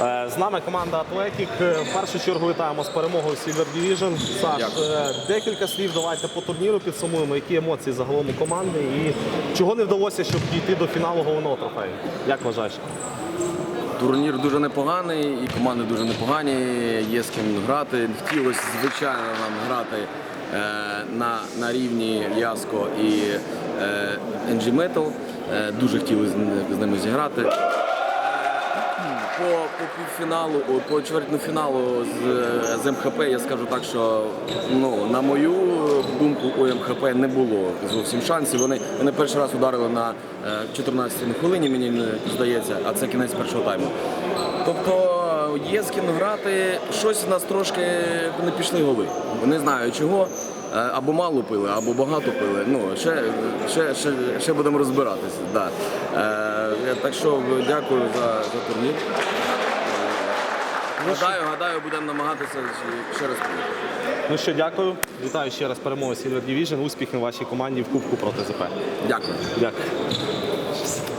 Е, З нами команда Атлетік. Е, В першу чергу вітаємо з перемогою Silver Division. Саш, Дякую. е, декілька слів давайте по турніру підсумуємо. Які емоції загалом у команди і чого не вдалося, щоб дійти до фіналу головного трофею? Як вважаєш? Турнір дуже непоганий, і команди дуже непогані. Є з ким грати. Хотілося, звичайно, нам грати е, на, на рівні Яско і е, NG Metal. Е, дуже хотіли з ними зіграти. По, по півфіналу, по чвертьфіналу з, з МХП я скажу так, що ну, на мою думку у МХП не було зовсім шансів. Вони, вони перший раз ударили на е, 14 хвилині, мені здається, а це кінець першого тайму. Тобто є з ким грати, щось в нас трошки не пішли голи. Не знаю чого. Е, Або мало пили, або багато пили. Ну, ще, ще, ще, ще будемо розбиратися. Да. Е, так що дякую за, за турнір. Гадаю, гадаю, будемо намагатися ще- раз. Ну що, дякую. Вітаю ще раз перемогу Silver Division. Успіхів вашій команді в Кубку проти ЗП. Дякую. Дякую.